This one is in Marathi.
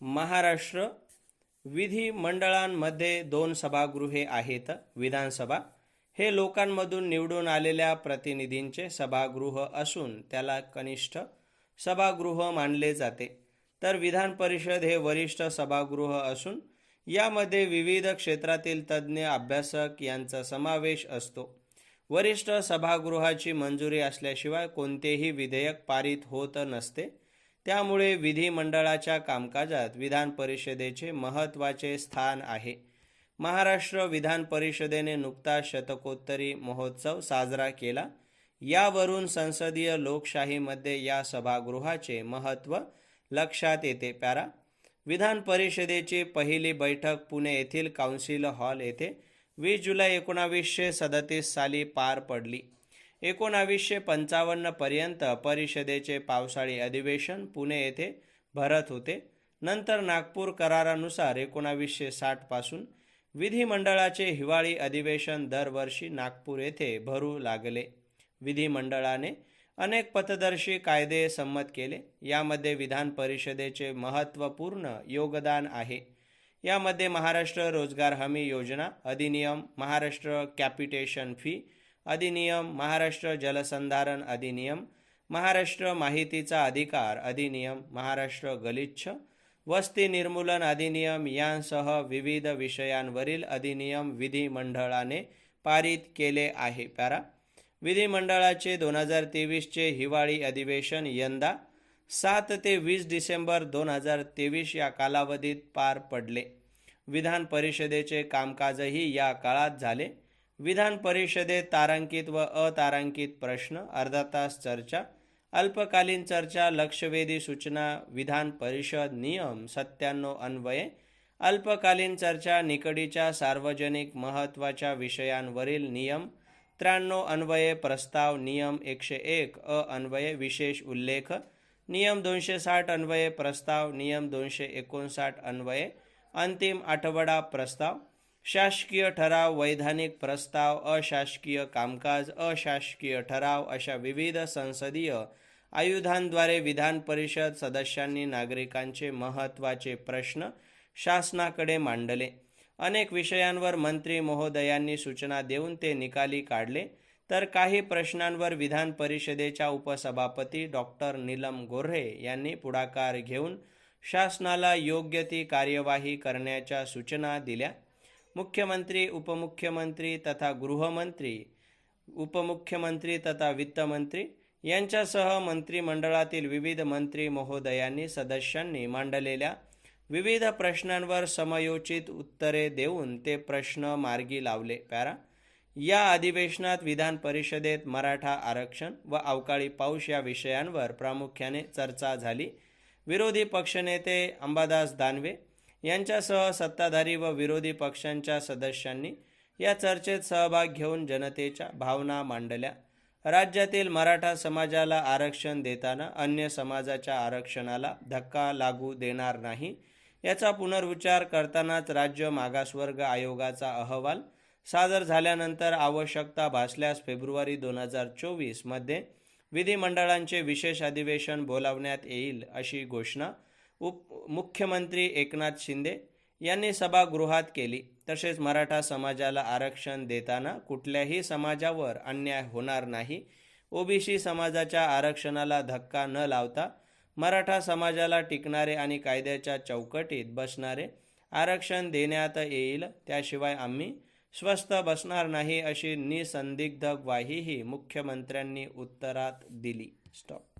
महाराष्ट्र विधिमंडळांमध्ये दोन सभागृहे आहेत विधानसभा. हे लोकांमधून निवडून आलेल्या प्रतिनिधींचे सभागृह असून त्याला कनिष्ठ सभागृह मानले जाते. तर विधान परिषद हे वरिष्ठ सभागृह असून यामध्ये विविध क्षेत्रातील तज्ज्ञ अभ्यासक यांचा समावेश असतो. वरिष्ठ सभागृहाची मंजुरी असल्याशिवाय कोणतेही विधेयक पारित होत नसते. त्यामुळे विधिमंडळाच्या कामकाजात विधान परिषदेचे महत्त्वाचे स्थान आहे. महाराष्ट्र विधान परिषदेने नुकताच शतकोत्तरी महोत्सव साजरा केला. यावरून संसदीय लोकशाहीमध्ये या सभागृहाचे महत्त्व लक्षात येते पॅरा विधान परिषदेची पहिली बैठक पुणे येथील काउन्सिल हॉल येथे वीस जुलै एकोणावीसशे सदतीस साली पार पडली. एकोणावीसशे पंचावन्न पर्यंत परिषदेचे पावसाळी अधिवेशन पुणे येथे भरत होते. नंतर नागपूर करारानुसार एकोणावीसशे साठपासून विधिमंडळाचे हिवाळी अधिवेशन दरवर्षी नागपूर येथे भरू लागले. विधिमंडळाने अनेक पथदर्शी कायदे संमत केले. यामध्ये विधान परिषदेचे महत्त्वपूर्ण योगदान आहे. यामध्ये महाराष्ट्र रोजगार हमी योजना अधिनियम महाराष्ट्र कॅपिटेशन फी अधिनियम महाराष्ट्र जलसंधारण अधिनियम महाराष्ट्र माहितीचा अधिकार अधिनियम महाराष्ट्र गलिच्छ वस्ती निर्मूलन अधिनियम यांसह विविध विषयांवरील अधिनियम विधिमंडळाने पारित केले आहे. पॅरा विधिमंडळाचे दोन हजार तेवीसचे हिवाळी अधिवेशन यंदा सात ते वीस डिसेंबर दोन हजार तेवीस या कालावधीत पार पडले. विधान परिषदेचे कामकाजही या काळात झाले. विधान परिषदेत तारांकित व अतारांकित प्रश्न अर्धा तास चर्चा अल्पकालीन चर्चा लक्षवेधी सूचना विधान परिषद नियम सत्त्याण्णव अन्वये अल्पकालीन चर्चा निकडीच्या सार्वजनिक महत्त्वाच्या विषयांवरील नियम त्र्याण्णव अन्वये प्रस्ताव नियम एकशे एक अ अन्वये विशेष उल्लेख नियम दोनशे साठ अन्वये प्रस्ताव नियम दोनशे एकोणसाठ अन्वये अंतिम आठवडा प्रस्ताव शासकीय ठराव वैधानिक प्रस्ताव अशासकीय कामकाज अशासकीय ठराव अशा विविध संसदीय आयुधांद्वारे विधान परिषद सदस्यांनी नागरिकांचे महत्त्वाचे प्रश्न शासनाकडे मांडले. अनेक विषयांवर मंत्री महोदयांनी सूचना देऊन ते निकाली काढले. तर काही प्रश्नांवर विधान परिषदेच्या उपसभापती डॉक्टर नीलम गोऱ्हे यांनी पुढाकार घेऊन शासनाला योग्य ती कार्यवाही करण्याच्या सूचना दिल्या. मुख्यमंत्री उपमुख्यमंत्री तथा गृहमंत्री उपमुख्यमंत्री तथा वित्तमंत्री यांच्यासह मंत्रिमंडळातील विविध मंत्री महोदयांनी सदस्यांनी मांडलेल्या विविध प्रश्नांवर समयोचित उत्तरे देऊन ते प्रश्न मार्गी लावले. पॅरा या अधिवेशनात विधान परिषदेत मराठा आरक्षण व अवकाळी पाऊस या विषयांवर प्रामुख्याने चर्चा झाली. विरोधी पक्षनेते अंबादास दानवे यांच्यासह सत्ताधारी व विरोधी पक्षांच्या सदस्यांनी या चर्चेत सहभाग घेऊन जनतेच्या भावना मांडल्या. राज्यातील मराठा समाजाला आरक्षण देताना अन्य समाजाच्या आरक्षणाला धक्का लागू देणार नाही याचा पुनर्विचार करतानाच राज्य मागासवर्ग आयोगाचा अहवाल सादर झाल्यानंतर आवश्यकता भासल्यास फेब्रुवारी दोन हजार चोवीसमध्ये विधिमंडळांचे विशेष अधिवेशन बोलावण्यात येईल अशी घोषणा उप मुख्यमंत्री एकनाथ शिंदे यांनी सभागृहात केली. तसेच मराठा समाजाला आरक्षण देताना कुठल्याही समाजावर अन्याय होणार नाही. ओबीसी समाजाच्या आरक्षणाला धक्का न लावता मराठा समाजाला टिकणारे आणि कायद्याच्या चौकटीत बसणारे आरक्षण देण्यात येईल. त्याशिवाय आम्ही स्वस्थ बसणार नाही अशी निसंदिग्ध ग्वाहीही मुख्यमंत्र्यांनी उत्तरात दिली. स्टॉप